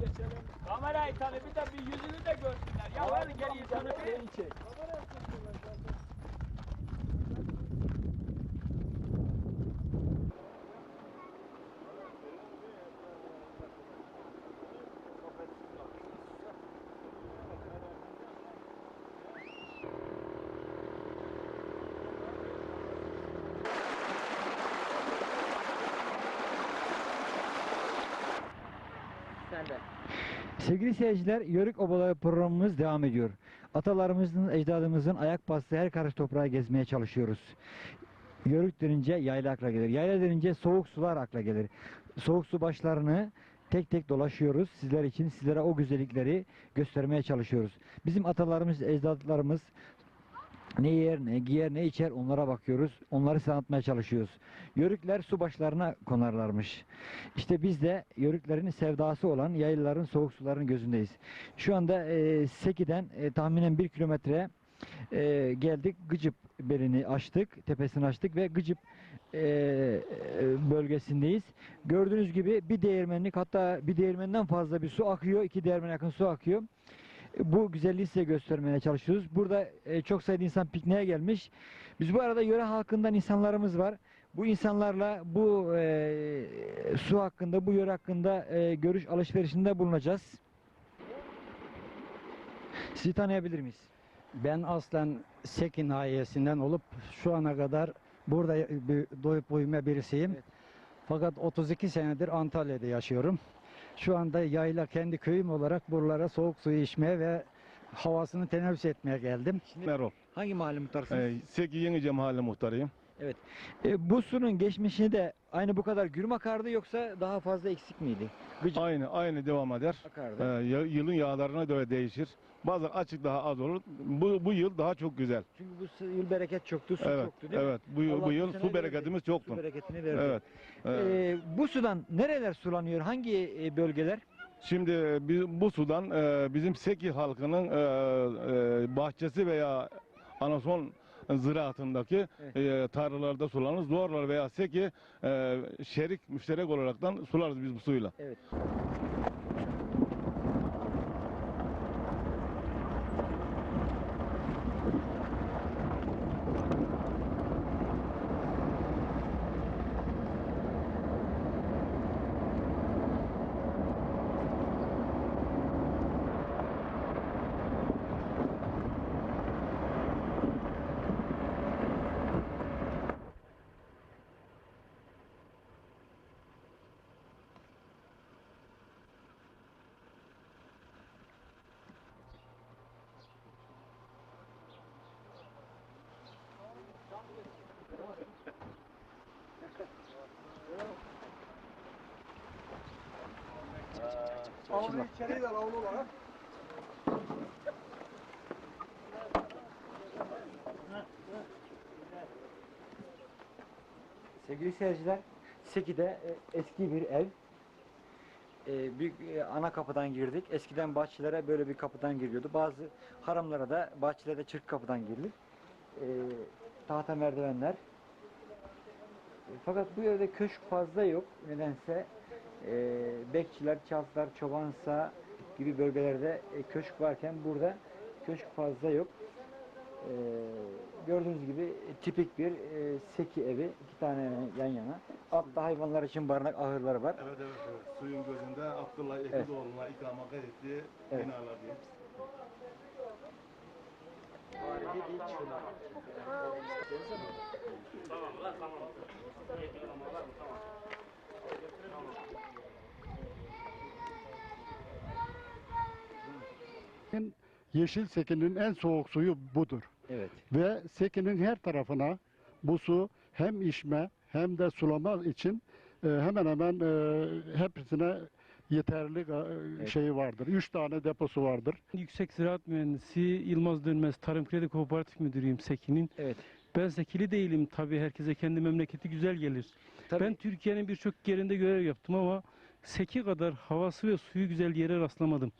Geçelim. Kamerayı tanı bir de bir yüzünü de görsünler. Ya hadi gel insanı bir çek. Sen de. Sevgili seyirciler, Yörük Obaları programımız devam ediyor. Atalarımızın, ecdadımızın ayak bastığı her karış toprağı gezmeye çalışıyoruz. Yörük denince yayla akla gelir. Yayla denince soğuk sular akla gelir. Soğuk su başlarını tek tek dolaşıyoruz. Sizler için sizlere o güzellikleri göstermeye çalışıyoruz. Bizim atalarımız, ecdadlarımız ne yer, ne giyer, ne içer onlara bakıyoruz. Onları size anlatmaya çalışıyoruz. Yörükler su başlarına konarlarmış. İşte biz de yörüklerin sevdası olan yaylaların soğuk suların gözündeyiz. Şu anda e, Seki'den e, tahminen bir kilometre e, geldik. Gıcıp belini açtık, tepesini açtık ve Gıcıp e, e, bölgesindeyiz. Gördüğünüz gibi bir değirmenlik hatta bir değirmenden fazla bir su akıyor. iki değirmene yakın su akıyor. Bu güzelliği size göstermeye çalışıyoruz. Burada e, çok sayıda insan pikniğe gelmiş. Biz bu arada yöre halkından insanlarımız var. Bu insanlarla bu e, su hakkında, bu yöre hakkında e, görüş alışverişinde bulunacağız. Sizi tanıyabilir miyiz? Ben aslen Sekin ailesinden olup şu ana kadar burada doğup büyüme birisiyim. Evet. Fakat 32 senedir Antalya'da yaşıyorum. Şu anda yayla kendi köyüm olarak buralara soğuk suyu içmeye ve havasını teneffüs etmeye geldim. Merhol. Hangi mahalle muhtarısınız? Ee, Seki Yenice Mahalle muhtarıyım. E, bu sunun geçmişini de aynı bu kadar gürüm akardı yoksa daha fazla eksik miydi? Gıcık Aynı aynı devam eder. Ee, akardı. ya- yılın yağlarına göre değişir. Bazen açık daha az olur. Bu, bu yıl daha çok güzel. Çünkü bu yıl bereket çoktu, su evet, çoktu değil mi? evet. Bu yıl, bu yıl su bereketimiz çoktu. Su bereketini verdi. Evet. evet. E, bu sudan nereler sulanıyor? Hangi e, bölgeler? Şimdi e, bu sudan e, bizim Seki halkının e, e, bahçesi veya anason ziraatındaki e, tarlalarda sulanır. Zorlar veya Seki e, şerik müşterek olaraktan sularız biz bu suyla. Evet. Avlu içeriye de avlu olarak. Sevgili seyirciler, Seki'de e, eski bir ev. E, büyük e, ana kapıdan girdik. Eskiden bahçelere böyle bir kapıdan giriliyordu. Bazı haramlara da bahçelerde çırk kapıdan girilir. E, tahta merdivenler. E, fakat bu evde köşk fazla yok. Nedense e, bekçiler, çaltılar, çobansa gibi bölgelerde e, köşk varken burada köşk fazla yok. E, gördüğünüz gibi tipik bir e, seki evi. iki tane yan yana. Altta hayvanlar için barınak ahırları var. Evet evet evet. Suyun gözünde Abdullah Evet. Ekidoğlu'na ikamet ettiği Evet. binalar diyeyim. Yeşil Seki'nin en soğuk suyu budur. Evet. Ve Seki'nin her tarafına bu su hem içme hem de sulama için e, hemen hemen e, hepsine yeterli e, şeyi vardır. Üç tane deposu vardır. Yüksek Ziraat Mühendisi Yılmaz Dönmez Tarım Kredi Kooperatif Müdürüyüm Seki'nin. Evet. Ben Sekili değilim tabii herkese kendi memleketi güzel gelir. Tabii. Ben Türkiye'nin birçok yerinde görev yaptım ama Seki kadar havası ve suyu güzel yere rastlamadım.